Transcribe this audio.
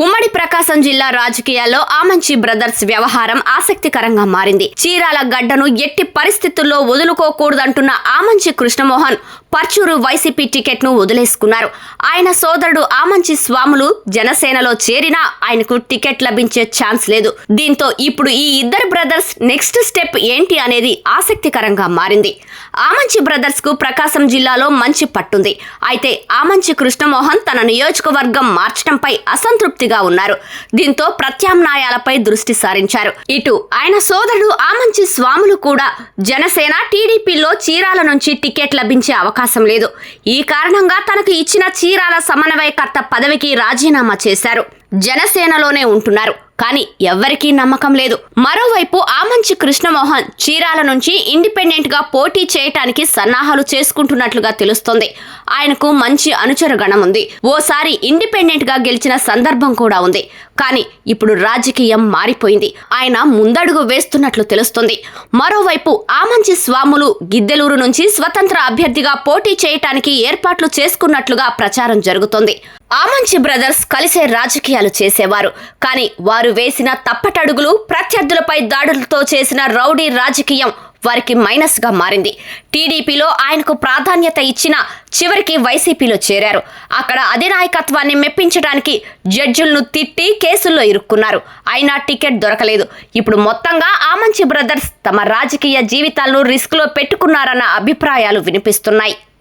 ఉమ్మడి ప్రకాశం జిల్లా రాజకీయాల్లో ఆమంచి బ్రదర్స్ వ్యవహారం ఆసక్తికరంగా మారింది. చీరాల గడ్డను ఎట్టి పరిస్థితుల్లో వదులుకోకూడదంటున్న ఆమంచి కృష్ణమోహన్ పర్చూరు వైసీపీ టికెట్ను వదిలేసుకున్నారు. ఆయన సోదరుడు ఆమంచి స్వాములు జనసేనలో చేరినా ఆయనకు టికెట్ లభించే ఛాన్స్ లేదు. దీంతో ఇప్పుడు ఈ ఇద్దరు బ్రదర్స్ నెక్స్ట్ స్టెప్ ఏంటి అనేది ఆసక్తికరంగా మారింది. ఆమంచి బ్రదర్స్కు ప్రకాశం జిల్లాలో మంచి పట్టుంది. అయితే ఆమంచి కృష్ణమోహన్ తన నియోజకవర్గం మార్చడంపై అసంతృప్తిగా ఉన్నారు. దీంతో ప్రత్యామ్నాయాలపై దృష్టి సారించారు. ఇటు ఆయన సోదరుడు ఆమంచి స్వాములు కూడా జనసేన టీడీపీలో చీరాల నుంచి టికెట్ లభించే అవకాశం లేదు. ఈ కారణంగా తనకు ఇచ్చిన చీరాల సమన్వయకర్త పదవికి రాజీనామా చేశారు. జనసేనలోనే ఉంటున్నారు. కానీ ఎవ్వరికీ నమ్మకం లేదు. మరోవైపు ఆమంచి కృష్ణమోహన్ చీరాల నుంచి ఇండిపెండెంట్గా పోటీ చేయటానికి సన్నాహాలు చేసుకుంటున్నట్లుగా తెలుస్తోంది. ఆయనకు మంచి అనుచర గణం ఉంది. ఓసారి ఇండిపెండెంట్గా గెలిచిన సందర్భం కూడా ఉంది. కానీ ఇప్పుడు రాజకీయం మారిపోయింది. ఆయన ముందడుగు వేస్తున్నట్లు తెలుస్తుంది. మరోవైపు ఆమంచి స్వాములు గిద్దెలూరు నుంచి స్వతంత్ర అభ్యర్థిగా పోటీ చేయటానికి ఏర్పాట్లు చేసుకున్నట్లుగా ప్రచారం జరుగుతోంది. ఆమంచి బ్రదర్స్ కలిసే రాజకీయాలు చేసేవారు. కానీ వారు వేసిన తప్పటడుగులు ప్రత్యర్థులపై దాడులతో చేసిన రౌడీ రాజకీయం వారికి మైనస్గా మారింది. టీడీపీలో ఆయనకు ప్రాధాన్యత ఇచ్చిన చివరికి వైసీపీలో చేరారు. అక్కడ అధినాయకత్వాన్ని మెప్పించడానికి జడ్జులను తిట్టి కేసుల్లో ఇరుక్కున్నారు. అయినా టికెట్ దొరకలేదు. ఇప్పుడు మొత్తంగా ఆమంచి బ్రదర్స్ తమ రాజకీయ జీవితాలను రిస్క్లో పెట్టుకున్నారన్న అభిప్రాయాలు వినిపిస్తున్నాయి.